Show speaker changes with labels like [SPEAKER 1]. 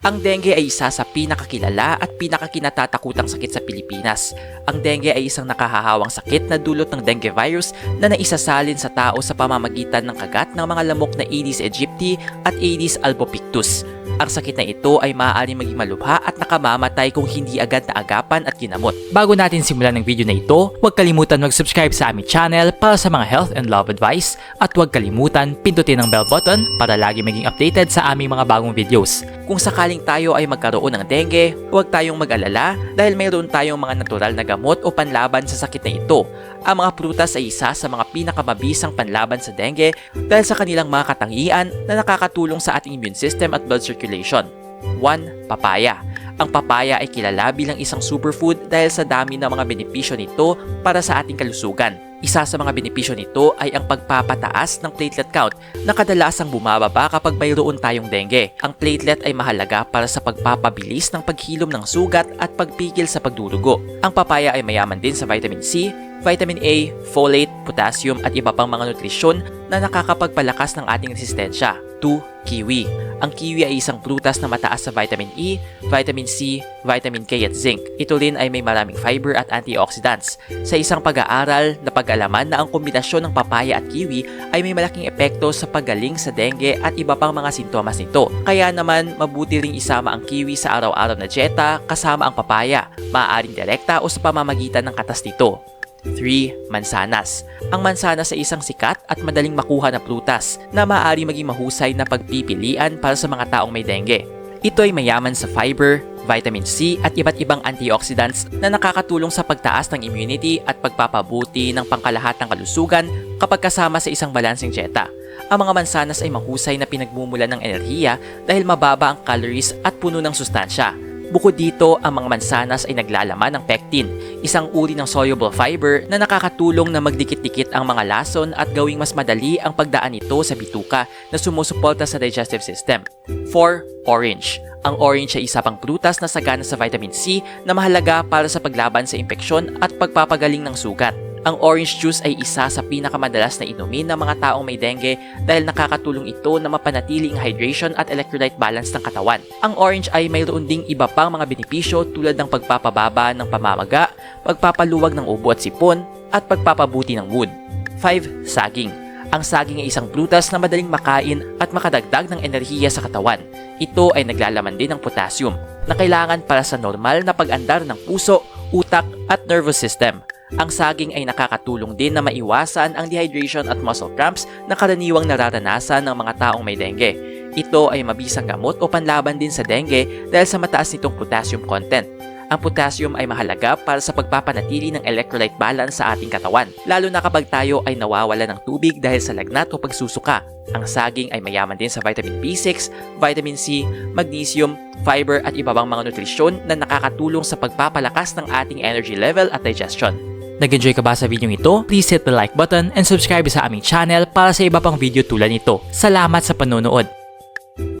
[SPEAKER 1] Ang dengue ay isa sa pinakakilala at pinakakinatatakutang sakit sa Pilipinas. Ang dengue ay isang nakahahawang sakit na dulot ng dengue virus na naisasalin sa tao sa pamamagitan ng kagat ng mga lamok na Aedes aegypti at Aedes albopictus. Ang sakit na ito ay maaaring maging malubha at nakamamatay kung hindi agad na agapan at ginamot. Bago natin simulan ng video na ito, huwag kalimutan mag-subscribe sa aming channel para sa mga health and love advice at huwag kalimutan pindutin ang bell button para lagi maging updated sa aming mga bagong videos. Kung sakaling tayo ay magkaroon ng dengue, huwag tayong mag-alala dahil mayroon tayong mga natural na gamot o panlaban sa sakit na ito. Ang mga prutas ay isa sa mga pinakamabisang panlaban sa dengue dahil sa kanilang mga katangian na nakakatulong sa ating immune system at blood circulation. 1. Papaya. Ang papaya ay kilala bilang isang superfood dahil sa dami ng mga benepisyo nito para sa ating kalusugan. Isa sa mga benepisyo nito ay ang pagpapataas ng platelet count na kadalasang bumababa kapag mayroon tayong dengue. Ang platelet ay mahalaga para sa pagpapabilis ng paghilom ng sugat at pagpigil sa pagdurugo. Ang papaya ay mayaman din sa vitamin C, vitamin A, folate, potassium at iba pang mga nutrisyon na nakakapagpalakas ng ating resistensya. 2. Kiwi. Ang kiwi ay isang prutas na mataas sa vitamin E, vitamin C, vitamin K at zinc. Ito rin ay may maraming fiber at antioxidants. Sa isang pag-aaral, napag-alaman na ang kombinasyon ng papaya at kiwi ay may malaking epekto sa paggaling sa dengue at iba pang mga sintomas nito. Kaya naman, mabuti ring isama ang kiwi sa araw-araw na dieta kasama ang papaya, maaaring direkta o sa pamamagitan ng katas nito. 3. Mansanas. Ang mansanas ay isang sikat at madaling makuha na prutas na maaari maging mahusay na pagpipilian para sa mga taong may dengue. Ito ay mayaman sa fiber, vitamin C at iba't ibang antioxidants na nakakatulong sa pagtaas ng immunity at pagpapabuti ng pangkalahatang kalusugan kapag kasama sa isang balancing dieta. Ang mga mansanas ay mahusay na pinagmumula ng enerhiya dahil mababa ang calories at puno ng sustansya. Bukod dito, ang mga mansanas ay naglalaman ng pectin, isang uri ng soluble fiber na nakakatulong na magdikit-dikit ang mga lason at gawing mas madali ang pagdaan nito sa bituka na sumusuporta sa digestive system. 4. Orange. Ang orange ay isa pang prutas na sagana sa vitamin C na mahalaga para sa paglaban sa impeksyon at pagpapagaling ng sugat. Ang orange juice ay isa sa pinakamadalas na inumin ng mga taong may dengue dahil nakakatulong ito na mapanatili ang hydration at electrolyte balance ng katawan. Ang orange ay mayroon ding iba pang mga benepisyo tulad ng pagpapababa ng pamamaga, pagpapaluwag ng ubo at sipon, at pagpapabuti ng mood. 5. Saging. Ang saging ay isang prutas na madaling makain at makadagdag ng enerhiya sa katawan. Ito ay naglalaman din ng potassium na kailangan para sa normal na pag-andar ng puso, utak at nervous system. Ang saging ay nakakatulong din na maiwasan ang dehydration at muscle cramps na karaniwang nararanasan ng mga taong may dengue. Ito ay mabisang gamot o panlaban din sa dengue dahil sa mataas nitong potassium content. Ang potassium ay mahalaga para sa pagpapanatili ng electrolyte balance sa ating katawan, lalo na kapag tayo ay nawawala ng tubig dahil sa lagnat o pagsusuka. Ang saging ay mayaman din sa vitamin B6, vitamin C, magnesium, fiber at iba pang mga nutrisyon na nakakatulong sa pagpapalakas ng ating energy level at digestion. Nag-enjoy ka ba sa video ito? Please hit the like button and subscribe sa aming channel para sa iba pang video tulad nito. Salamat sa panonood!